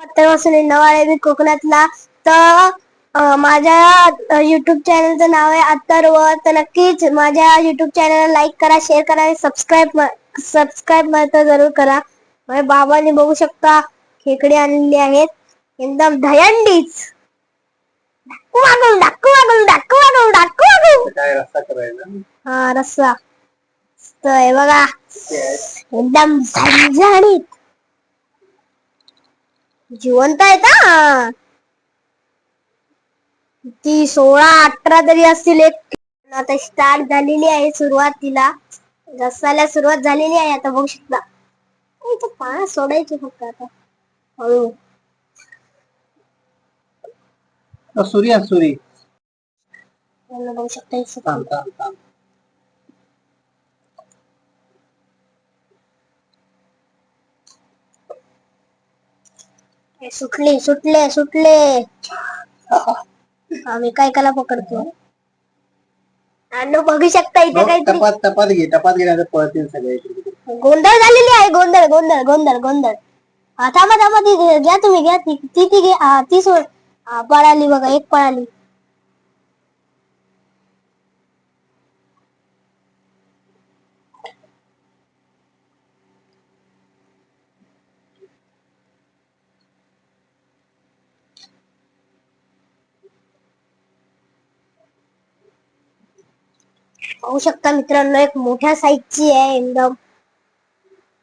वाजतापासून इंडवाळे मी कोकणातला. तर माझ्या युट्यूब चॅनलचं नाव आहे अत्तर्व तर नक्कीच माझ्या युट्यूब चॅनलला लाईक करा शेअर करा आणि सबस्क्राईब सबस्क्राईब मात्र जरूर करा. माझ्या बाबांनी बघू शकता खेकडे आणलेली आहेत. एकदम करायचा? हा रस्सा बघा. एकदम झणझणीत. जिवंत आहेत हा ती सोळा अठरा तरी असतील एक आता स्टार्ट झालेली आहे सुरुवातीला. रस्साला सुरुवात झालेली आहे आता बघू शकता इथं पाण्यात सोडायचे फक्त आता. हळू. सुरी सुरी यांना बघू शकता इथं थांब थांब थांब हे सुटले सुटले सुटले. आम्ही काय कला पकडतो? आणि बघू शकता इथे काहीतरी टपात टपात घे टपात घे पळतील सगळे. गोंधळ झालेली आहे गोंधळ गोंधळ गोंधळ गोंधळ. हा थांबा थांबा ती घ्या तुम्ही घ्या ती ती ती घे. हा ती सोड. पळाली बघा एक पळाली. पाहू शकता मित्रांनो एक मोठ्या साईजची आहे एकदम.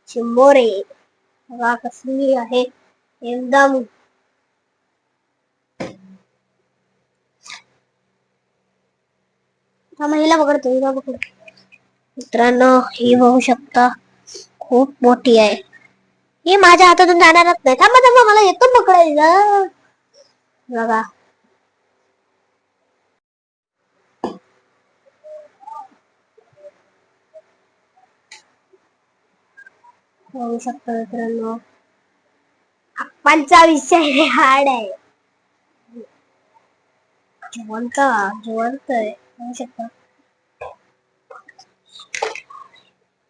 चिंबोरे बघा कसली आहे. एकदम. महिला हिला पकडतो हिला पकडतो मित्रांनो ही बघू शकता. खूप मोठी आहे. ही माझ्या हातातून जाणारच नाही. थांबा थांबा मला येतो पकडायला बघा. होऊ शकतो मित्रांनो. आप्पांचा विषय हार्ड आहे. जिवंत जिवंत आहे. बघू शकता.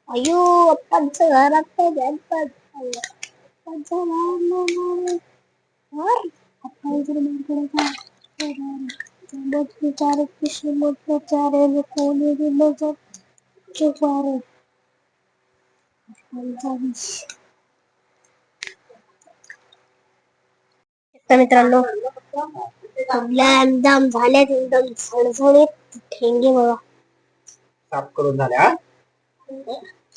अयो आप्पांचं घरात गणपत. विचार कोणी दिलं जग तर मित्रांनो आपल्या एकदम झाल्यात एकदम झणझणीत ठेंगे बघा. साफ करून झाल्या.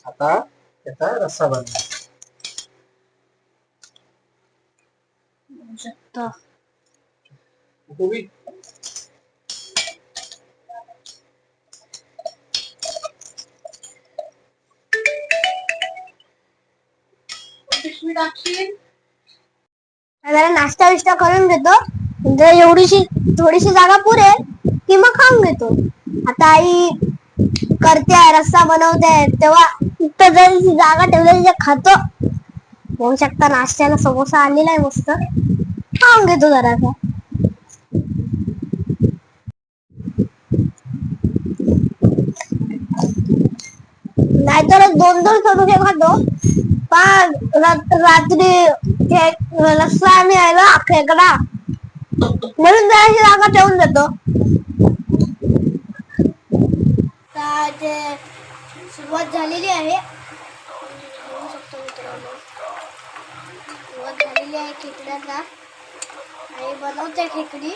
आता त्याचा रस्सा बनवा. बघू जरा नाश्ता विष्टा करून घेतो जर म्हणजे एवढीशी थोडीशी जागा पुरेल की मग खाऊन घेतो. आता आई करते आहे रस्सा बनवते तेव्हा इथं जागा ठेवलेली जे खातो. होऊ शकता नाश्त्याला समोसा आणलेला आहे मस्त. खाऊन घेतो जरासा. दोन दोन समोसे खातो पण रात्री खेक- रस्सा आम्ही आहे ना खेकडा म्हणून जराशी जागा ठेवून देतो. सुरुवात झालेली आहे. सुरुवात झालेली आहे खेकड्याचा आणि बनवते खेकडी.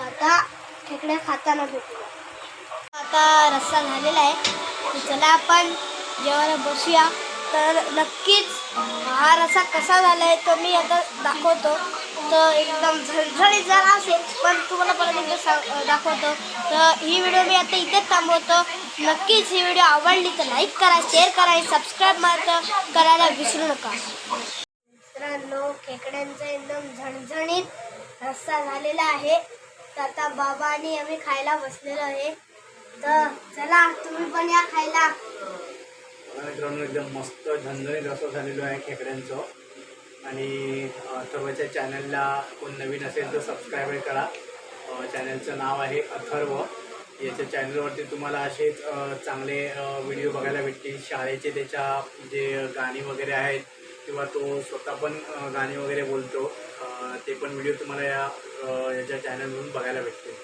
आता खेकड्या खाताना भेटू. आता रस्सा झालेला आहे. चला आपण जेवायला बसूया. तर नक्कीच हा रस्सा कसा झाला आहे तो मी आता दाखवतो. तर एकदम झणझणीत जर असेल पण तुम्हाला परत एकदा सांग दाखवतो. तर ही व्हिडिओ मी आता इथेच थांबवतो. नक्कीच ही व्हिडिओ आवडली तर लाईक करा शेअर करा आणि सबस्क्राईब मात्र करायला विसरू नका. मित्रांनो खेकड्यांचा एकदम झणझणीत रस्सा झालेला आहे. तर आता बाबा आणि आम्ही खायला बसलेलो आहे. तर चला तुम्ही पण या खायला. मित्रांनो एकदम मस्त झणझणीत असं झालेलो आहे खेकड्यांचं. आणि सर्वच्या अथर्वच्या चॅनलला कोण नवीन असेल तर सबस्क्राईब करा. चॅनलचं नाव आहे अथर्व. याच्या चॅनलवरती तुम्हाला असेच चांगले व्हिडिओ बघायला भेटतील. शाळेचे त्याच्या जे गाणी वगैरे आहेत किंवा तो स्वतः पण गाणी वगैरे बोलतो ते पण व्हिडिओ तुम्हाला या याच्या चॅनलवरून बघायला भेटतील.